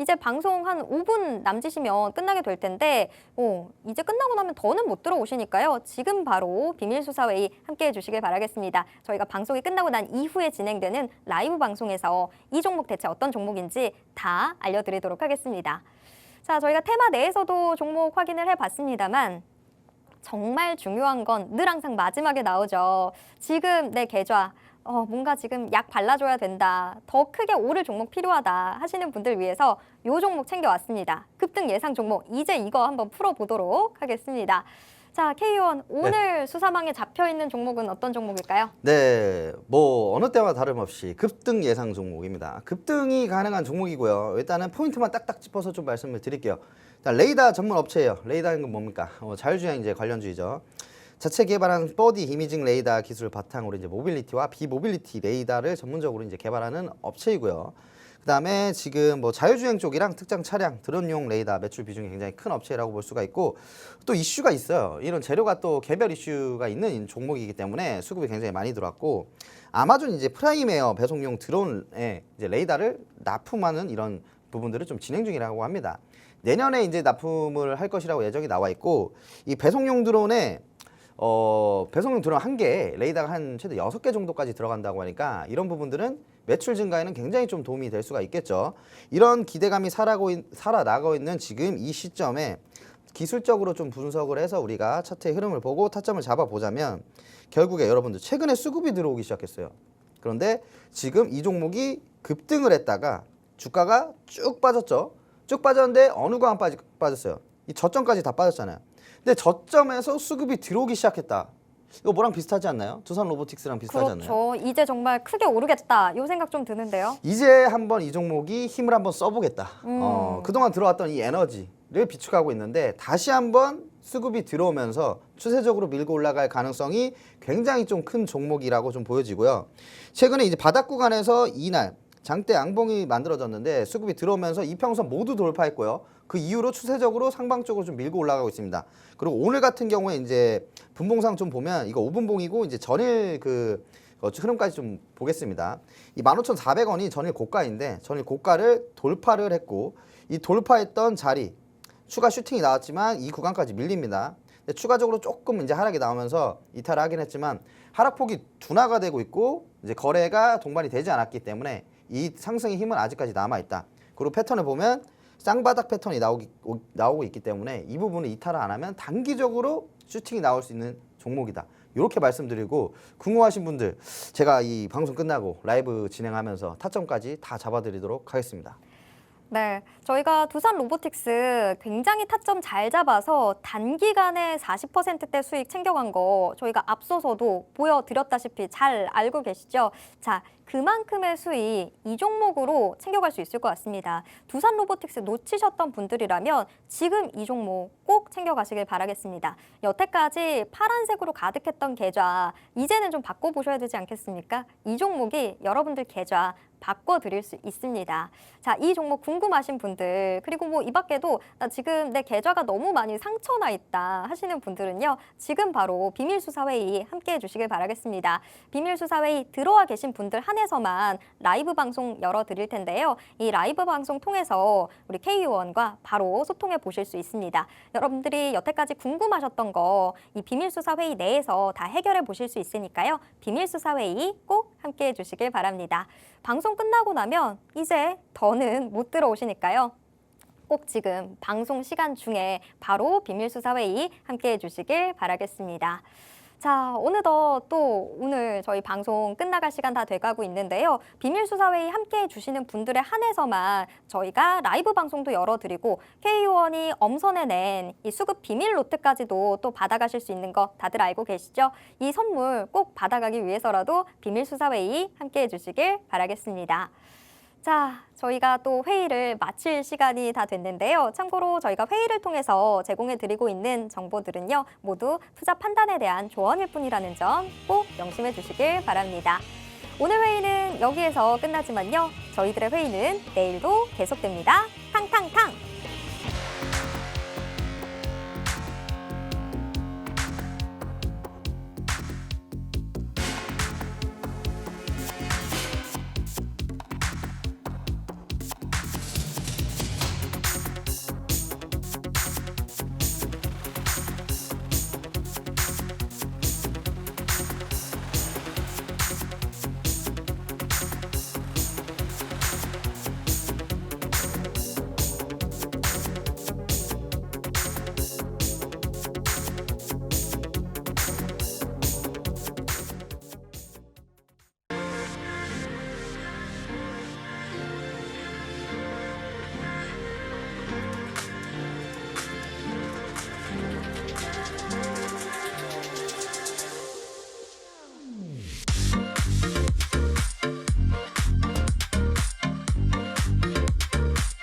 이제 방송 한 5분 남짓이면 끝나게 될 텐데 어, 이제 끝나고 나면 더는 못 들어오시니까요. 지금 바로 비밀수사회의 함께해 주시길 바라겠습니다. 저희가 방송이 끝나고 난 이후에 진행되는 라이브 방송에서 이 종목 대체 어떤 종목인지 다 알려드리도록 하겠습니다. 자, 저희가 테마 내에서도 종목 확인을 해봤습니다만 정말 중요한 건 늘 항상 마지막에 나오죠. 지금 내 계좌 어, 뭔가 지금 약 발라줘야 된다. 더 크게 오를 종목 필요하다 하시는 분들 위해서 요 종목 챙겨왔습니다. 급등 예상 종목 이제 이거 한번 풀어보도록 하겠습니다. 자, K1 오늘 수사망에 잡혀 있는 종목은 어떤 종목일까요? 네, 뭐 어느 때와 다름없이 급등 예상 종목입니다. 급등이 가능한 종목이고요. 일단은 포인트만 딱딱 짚어서 좀 말씀을 드릴게요. 일단 레이더 전문 업체예요. 레이더는 건 뭡니까? 어, 자율주행 이제 관련주의죠. 자체 개발한 버디 이미징 레이더 기술을 바탕으로 이제 모빌리티와 비모빌리티 레이더를 전문적으로 이제 개발하는 업체이고요. 그다음에 지금 뭐 자율주행 쪽이랑 특정 차량 드론용 레이더 매출 비중이 굉장히 큰 업체라고 볼 수가 있고 또 이슈가 있어요. 이런 재료가 또 개별 이슈가 있는 종목이기 때문에 수급이 굉장히 많이 들어왔고 아마존 이제 프라임에어 배송용 드론에 이제 레이더를 납품하는 이런 부분들을 좀 진행 중이라고 합니다. 내년에 이제 납품을 할 것이라고 예정이 나와 있고 이 배송용 드론에 어, 배송용 드론 한 개에 레이더가 한 최대 여섯 개 정도까지 들어간다고 하니까 이런 부분들은 매출 증가에는 굉장히 좀 도움이 될 수가 있겠죠. 이런 기대감이 살아고 있, 살아나고 있는 지금 이 시점에 기술적으로 좀 분석을 해서 우리가 차트의 흐름을 보고 타점을 잡아보자면 결국에 여러분들 최근에 수급이 들어오기 시작했어요. 그런데 지금 이 종목이 급등을 했다가 주가가 쭉 빠졌죠. 쭉 빠졌는데 어느 구간 빠지, 빠졌어요. 이 저점까지 다 빠졌잖아요. 근데 저점에서 수급이 들어오기 시작했다. 이거 뭐랑 비슷하지 않나요? 두산 로보틱스랑 비슷하지 않나요? 그렇죠. 이제 정말 크게 오르겠다. 요 생각 좀 드는데요. 이제 한번 이 종목이 힘을 한번 써보겠다. 음. 어, 그동안 들어왔던 이 에너지를 비축하고 있는데 다시 한번 수급이 들어오면서 추세적으로 밀고 올라갈 가능성이 굉장히 좀 큰 종목이라고 좀 보여지고요. 최근에 이제 바닥 구간에서 이날 장대 양봉이 만들어졌는데 수급이 들어오면서 이평선 모두 돌파했고요. 그 이후로 추세적으로 상방 쪽으로 좀 밀고 올라가고 있습니다. 그리고 오늘 같은 경우에 이제 분봉상 좀 보면 이거 5분봉이고 이제 전일 그 어, 흐름까지 좀 보겠습니다. 이 15,400원이 전일 고가인데 전일 고가를 돌파를 했고 이 돌파했던 자리 추가 슈팅이 나왔지만 이 구간까지 밀립니다. 추가적으로 조금 이제 하락이 나오면서 이탈을 하긴 했지만 하락폭이 둔화가 되고 있고 이제 거래가 동반이 되지 않았기 때문에 이 상승의 힘은 아직까지 남아 있다. 그리고 패턴을 보면 쌍바닥 패턴이 나오기, 오- 나오고 있기 때문에 이 부분을 이탈을 안 하면 단기적으로 슈팅이 나올 수 있는 종목이다. 이렇게 말씀드리고 궁금하신 분들 제가 이 방송 끝나고 라이브 진행하면서 타점까지 다 잡아드리도록 하겠습니다. 네, 저희가 두산 로보틱스 굉장히 타점 잘 잡아서 단기간에 40%대 수익 챙겨간 거 저희가 앞서서도 보여드렸다시피 잘 알고 계시죠? 자, 그만큼의 수익 이 종목으로 챙겨갈 수 있을 것 같습니다. 두산 로보틱스 놓치셨던 분들이라면 지금 이 종목 꼭 챙겨가시길 바라겠습니다. 여태까지 파란색으로 가득했던 계좌 이제는 좀 바꿔보셔야 되지 않겠습니까? 이 종목이 여러분들 계좌 바꿔드릴 수 있습니다. 자, 이 종목 궁금하신 분들 그리고 뭐 이 밖에도 나 지금 내 계좌가 너무 많이 상처나 있다 하시는 분들은요. 지금 바로 비밀수사회의 함께 해 주시길 바라겠습니다. 비밀수사회의 들어와 계신 분들 한해서만 라이브 방송 열어드릴 텐데요. 이 라이브 방송 통해서 우리 K 의원과 바로 소통해 보실 수 있습니다. 여러분들이 여태까지 궁금하셨던 거 이 비밀수사회의 내에서 다 해결해 보실 수 있으니까요. 비밀수사회의 꼭 함께 해주시길 바랍니다. 방송 끝나고 나면 이제 더는 못 들어오시니까요. 꼭 지금 방송 시간 중에 바로 비밀수사회의 함께 해주시길 바라겠습니다. 자, 어느덧 또 오늘 저희 방송 끝나갈 시간 다 돼가고 있는데요. 비밀수사회의 함께 해 주시는 분들에 한해서만 저희가 라이브 방송도 열어드리고 K의원이 엄선해 낸 이 수급 비밀 노트까지도 또 받아가실 수 있는 거 다들 알고 계시죠? 이 선물 꼭 받아가기 위해서라도 비밀수사회의 함께 해 주시길 바라겠습니다. 자, 저희가 또 회의를 마칠 시간이 다 됐는데요. 참고로 저희가 회의를 통해서 제공해 드리고 있는 정보들은요, 모두 투자 판단에 대한 조언일 뿐이라는 점 꼭 명심해 주시길 바랍니다. 오늘 회의는 여기에서 끝나지만요, 저희들의 회의는 내일도 계속됩니다. 탕탕탕!